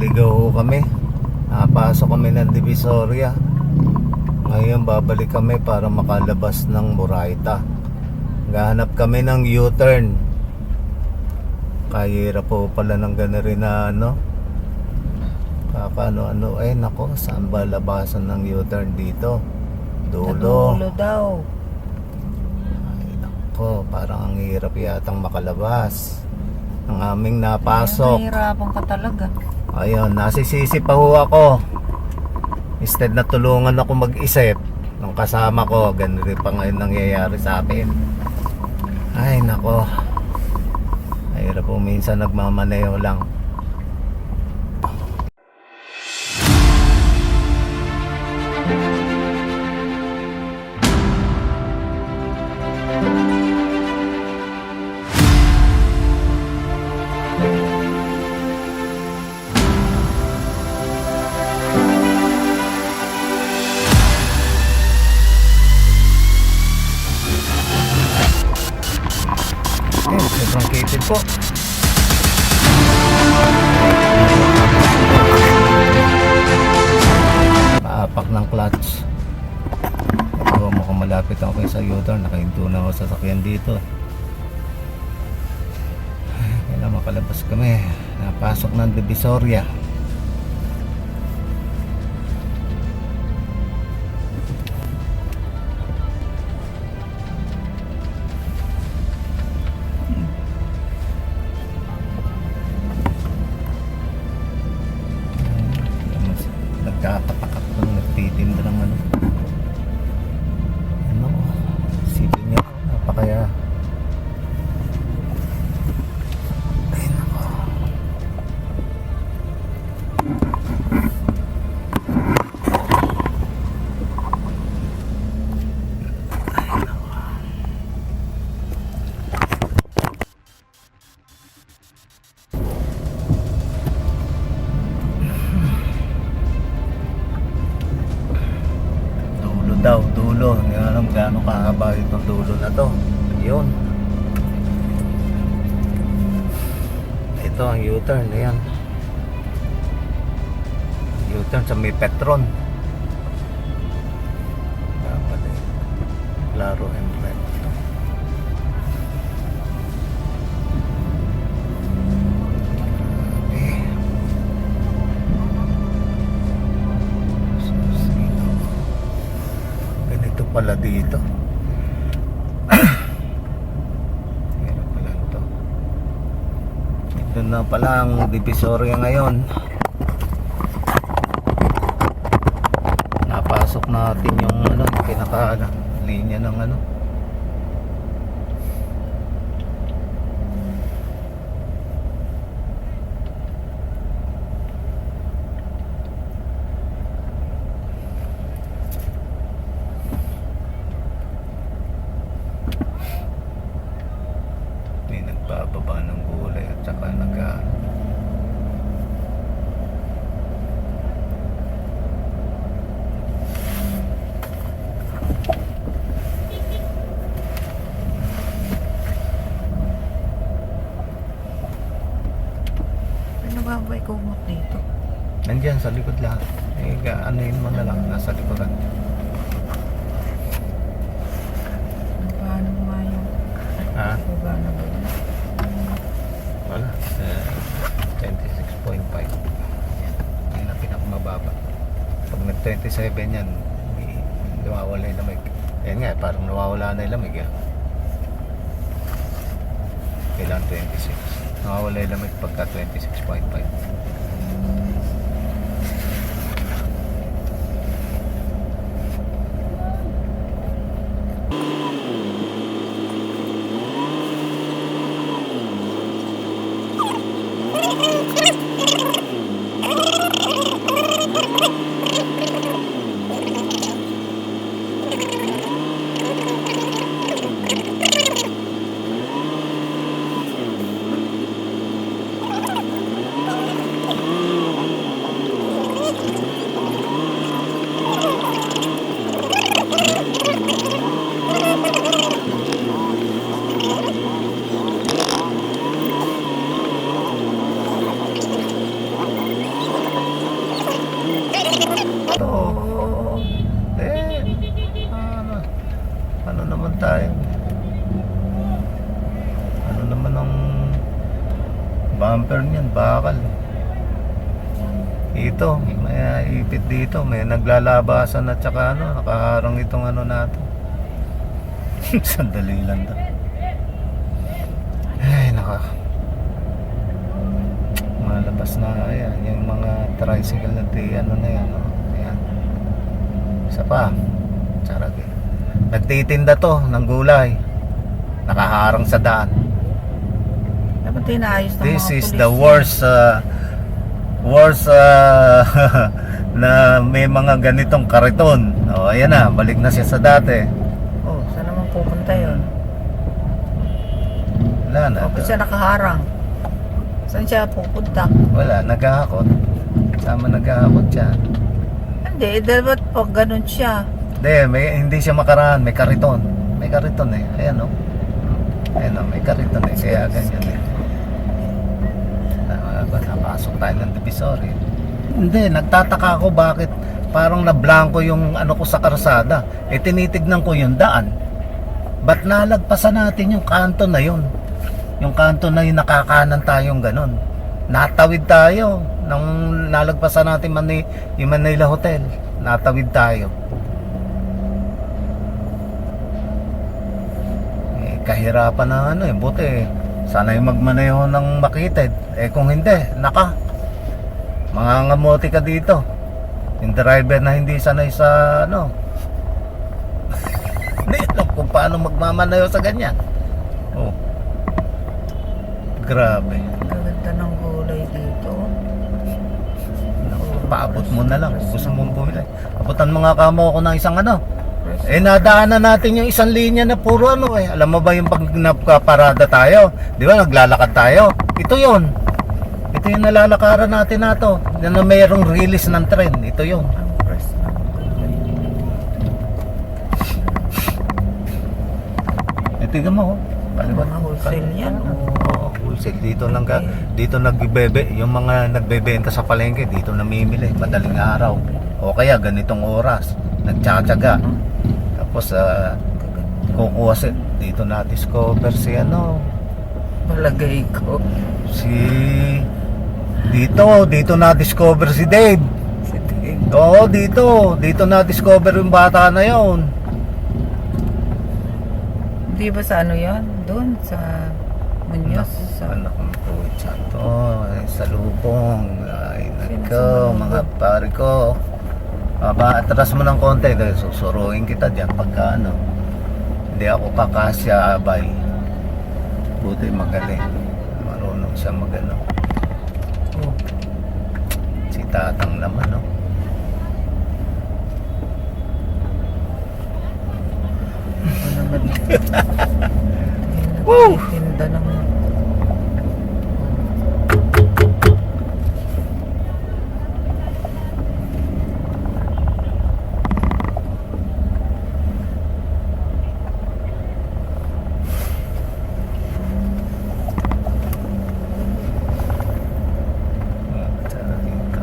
Naligaw kami. Napasok kami ng Divisoria. Ngayon babalik kami para makalabas ng Murayta. Gahanap kami ng U-turn. Kahirap po pala ng gano'n rin na ano. Kakano ano eh nako saan ba labasan ng U-turn dito? Dulo. Dulo daw. Ay nako parang ang hirap yatang makalabas. Ang aming napasok. Nahihirapan ka talaga. Ayun, nasisisi pa ho ako. Instead na tulungan ako mag-isip ng kasama ko, ganun rin pa ngayon nangyayari sa akin. Ay, nako. Mahirap po minsan nagmamaneho lang. Makalabas kami. Napasok ng Divisoria. U-turn sa may Petron. Dapat eh. Claro and red. Ganito pala dito. Ito na pala ang divisoria ngayon. Napasok natin yung ano, pinaka ano, linya ng ano. May nagbababa ng gulay at saka nag Ano ba ba ikumot dito? Nandyan sa likod lahat. Eh, ga- anuin mo na lang, nasa likodan. Paano nga yung Ha? baba na ba yun? Wala. Eh, 26.5. Yan. Yan ang pinakamababa. Pag nag-27 yan, nawawala yung lamig. Yan nga, parang nawawala na yung lamig. Yan. Kailangan 26. Nawawala yung lamig pagka 26.5. Oo. Eh, ano, ano naman tayo? Ano naman ang bumper niyan? Bakal. Ito, may ipit dito. May naglalabasan at saka ano, nakaharang itong ano nato. Sandali lang to. Ay, naka. Malabas na, ayan, yung mga tricycle na di, ano na yan, oh. ayan. Isa pa, sarap eh. Nagtitinda to ng gulay. Nakaharang sa daan. Dapat inaayos ng This mga is the worst uh, worst uh, na may mga ganitong kariton. O, ayan na, balik na siya sa dati. Oh, saan naman pupunta yun? Wala na. Bakit siya nakaharang? Saan siya pupunta? Wala, naghahakot. Sama naghahakot siya. Hindi, dapat pag ganun siya. Hindi, may, hindi siya makaraan. May kariton. May kariton eh. Ayan o. Ayan o, may kariton eh. Kaya ganyan eh. Na, ba, napasok tayo ng divisory. Hindi, nagtataka ako bakit parang nablangko yung ano ko sa karsada. Eh tinitignan ko yung daan. Ba't nalagpasan natin yung kanto na yun? Yung kanto na yung nakakanan tayong ganun. Natawid tayo. Nang nalagpasan natin Mani, yung Manila Hotel. Natawid tayo. Eh, kahirapan na ano eh. Buti eh. Sana yung magmaneho ng makitid. Eh kung hindi, naka. Mangangamote ka dito. Yung driver na hindi sanay sa ano. Hindi alam kung paano magmamaneho sa ganyan. Oh. Grabe. Gaganda ng gulay dito. Paabot mo na lang kung gusto mong bumili. Abutan mo nga kamo ako ng isang ano. Eh nadaanan natin yung isang linya na puro ano eh. Alam mo ba yung pag nagkaparada tayo? Di ba naglalakad tayo? Ito yon. Ito yung nalalakaran natin na to. Na na mayroong release ng tren. Ito yon. Eh tingnan mo. oh. Kaliwat. Mga wholesale yan. Oo, wholesale. Dito nang ka, dito nagbebebe, yung mga nagbebenta sa palengke dito namimili madaling araw. O kaya ganitong oras, nagtsatsaga. Tapos ah, Gaganda. kukuha si dito na discover si ano, Malagay ko. si dito, dito na discover si Dave. Si Dave. Oo, dito, dito na discover yung bata na yon. Di ba sa ano yan? Doon sa Muñoz. Sa... Anak ng puwit santo, sa lubong. Ay, nagko, mga pare ko. Aba, atras mo ng konti dahil susuruin kita dyan pagka ano. Hindi ako kakasya, abay. Buti magaling. Marunong siya magano. Oh. Si tatang naman, no? Naman? Woo! Tinda ng... Ah, tara dito.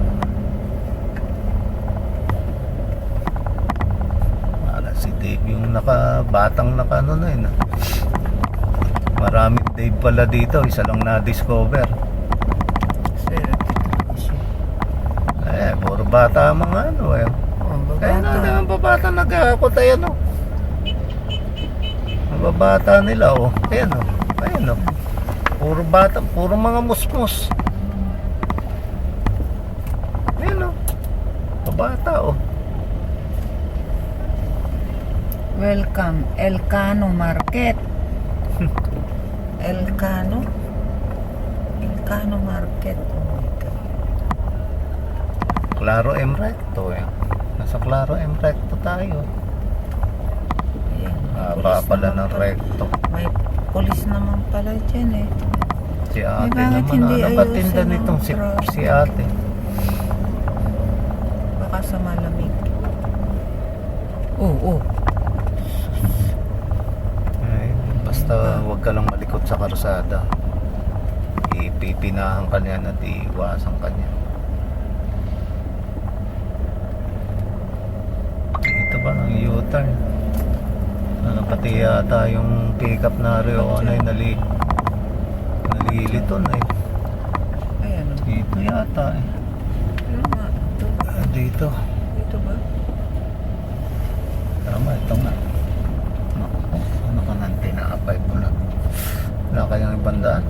Para si Dave yung naka batang naka ano na yun. ah. Maraming Dave pala dito, isa lang na-discover. Eh, puro bata mga ano eh. Oh, Kaya na babata. ang babata nag-aakot ayan o. Ang babata nila oh. Ayan o. Ayan o. Puro bata, puro mga musmus. Ayan o. Babata oh. Welcome, Elcano Market. Elcano? Elcano Market. Oh my God. Claro M Recto eh. Nasa Claro M Recto tayo. Ayan. Haba pala ng recto. May polis naman pala dyan eh. Si ate bakit naman. hindi Ano ba ayusin tinda nitong si, si ate? Baka sa malamig. Oh, oh. sa karsada. Ipipinahan ka niyan at iiwasan ka niyan ito ba ng U-turn? Ano, pati yata yung pick up na Rio ano yung nali naliliton eh. Ayan oh. dito yata eh. Ah, dito. Dito ba? Tama ito nga. Wala kayang ibang daan.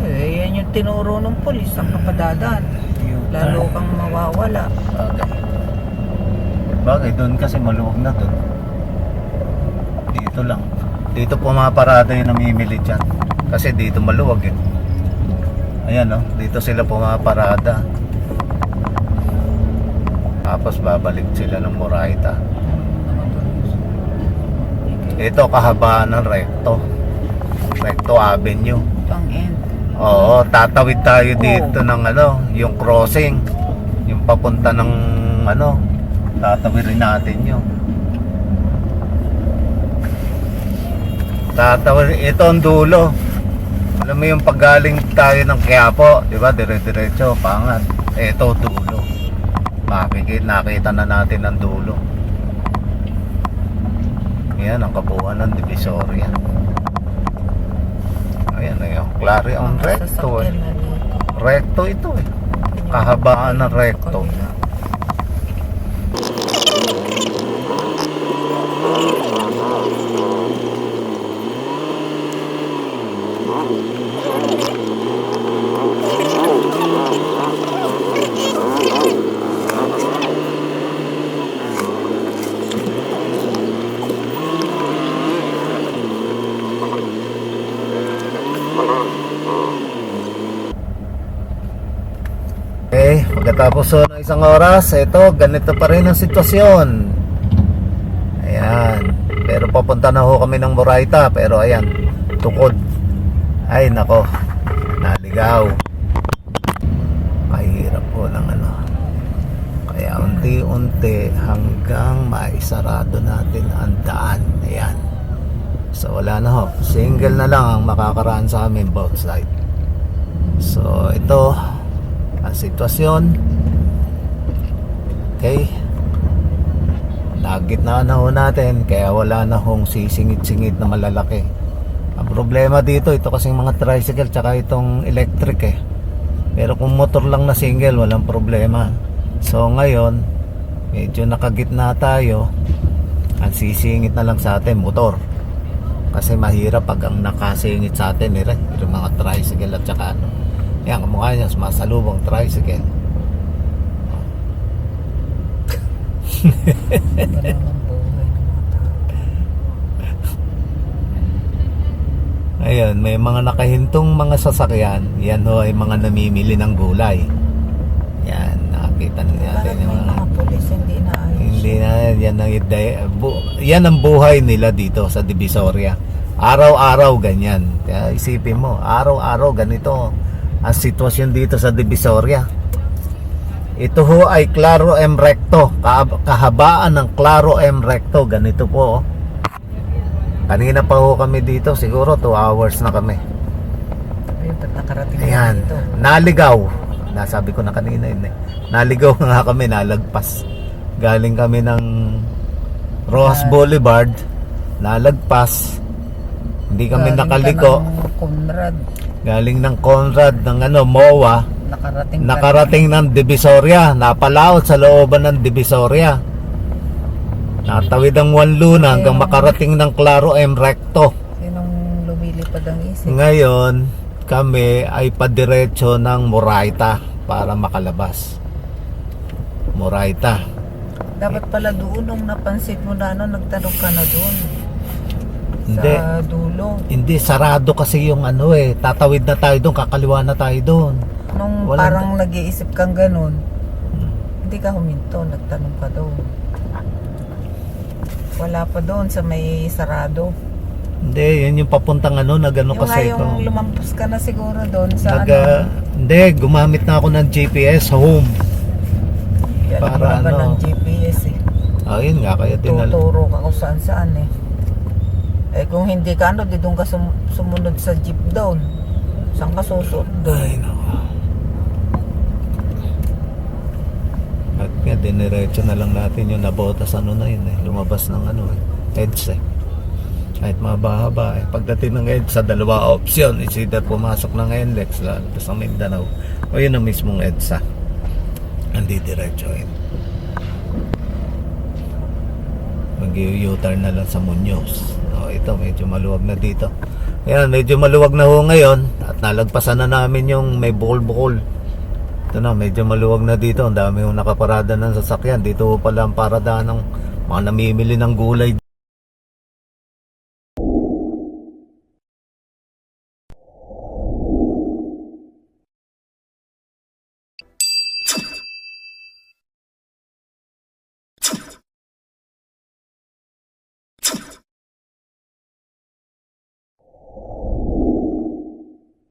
Eh, yan yung tinuro ng polis. Ang kapadadaan. Lalo kang mawawala. Bagay. Bagay, doon kasi maluwag na doon. Dito lang. Dito pumaparada yung namimili dyan. Kasi dito maluwag eh. Ayan oh, dito sila pumaparada. Tapos babalik sila ng Moraita. Ito kahabaan ng Recto. Recto Avenue. Pang end. Oo, tatawid tayo dito ng ano, yung crossing. Yung papunta ng ano, tatawid rin natin yun. Tatawid, ito ang dulo. Alam mo yung paggaling tayo ng Quiapo, di ba? Dire-diretso, pangat. Ito, dulo. Makikita, nakita na natin ang dulo. Yan ang kabuuan ng Divisoria. Ayan na yun. Klaro ang Mga recto eh. Recto ito eh. Kahabaan ng recto. Okay, pagkatapos so ng isang oras, ito, ganito pa rin ang sitwasyon. Ayan. Pero papunta na ho kami ng Moraita, pero ayan, tukod. Ay, nako, naligaw. Mahirap po ng ano. Kaya unti-unti hanggang maisarado natin ang daan. Ayan. So wala na ho. Single na lang ang makakaraan sa amin both side. So ito ang sitwasyon. Okay. Nagit na na ho natin kaya wala na hong sisingit-singit na malalaki. Ang problema dito ito kasing mga tricycle tsaka itong electric eh. Pero kung motor lang na single walang problema. So ngayon medyo nakagitna tayo. Ang sisingit na lang sa atin motor. Kasi mahirap pag ang nakasingit sa atin eh, yung mga tricycle at saka ano. Yan, kamukha niya, sumasalubong tricycle. Ayun, may mga nakahintong mga sasakyan. Yan ho ay mga namimili ng gulay. Yan, nakakita na natin yung mga... polis hindi na? Hindi na, yan ang, yan ang buhay nila dito sa Divisoria. Araw-araw ganyan. Kaya isipin mo, araw-araw ganito ang sitwasyon dito sa Divisoria. Ito ho ay Claro M Recto. Ka- kahabaan ng Claro M Recto. Ganito po. oh. Kanina pa ho kami dito. Siguro 2 hours na kami. Ay, ba't nakarating na Ayan. dito? Naligaw. Nasabi ko na kanina yun eh. Naligaw nga kami, nalagpas. Galing kami ng Rojas. Boulevard. Nalagpas. Hindi kami Galing ka nakaliko. ng Conrad. Galing ng Conrad ng ano, MOA. Nakarating ka Nakarating ng Divisoria. Napalaot sa looban ng Divisoria. Natawid ang Wanluna hanggang makarating ng Claro M Recto. Sinong lumilipad ang isip? Ngayon, kami ay padiretso ng Moraita para makalabas. Moraita. Dapat pala doon nung napansin mo na ano, nagtanong ka na doon. Hindi. Sa dulo. Hindi, sarado kasi yung ano eh. Tatawid na tayo doon, kakaliwa na tayo doon. Nung Walang- parang nag-iisip kang ganun, Hmm. hindi ka huminto, nagtanong ka doon. Wala pa doon sa may sarado. Hindi, yun yung papuntang ano, nagano yung kasi yung ito. lumampas ka na siguro doon sa Nag, ano. ah, hindi, gumamit na ako ng GPS home. Yan, para ano. ng GPS eh. Ayun nga, kaya tinal... Tuturo ka kung saan saan eh. Eh kung hindi ka ano, di doon ka sum- sumunod sa jeep doon. Saan ka susunod? Ay, nako. At nga, diniretso na lang natin yung nabotas ano na yun eh. Lumabas ng ano eh. EDSA eh. Kahit mahaba-haba eh. Pagdating ng EDSA, dalawa option. Is either pumasok ng NLEX lalabas sa Mindanao o yun ang mismong EDSA. Hindi diretso yun. Mag-u-turn na lang sa Muñoz. O, ito, medyo maluwag na dito. Ayan, medyo maluwag na ho ngayon. At nalagpasan na namin yung may bukol-bukol. Ito na, medyo maluwag na dito. Ang dami yung nakaparada ng sasakyan. Dito ho pala ang parada ng mga namimili ng gulay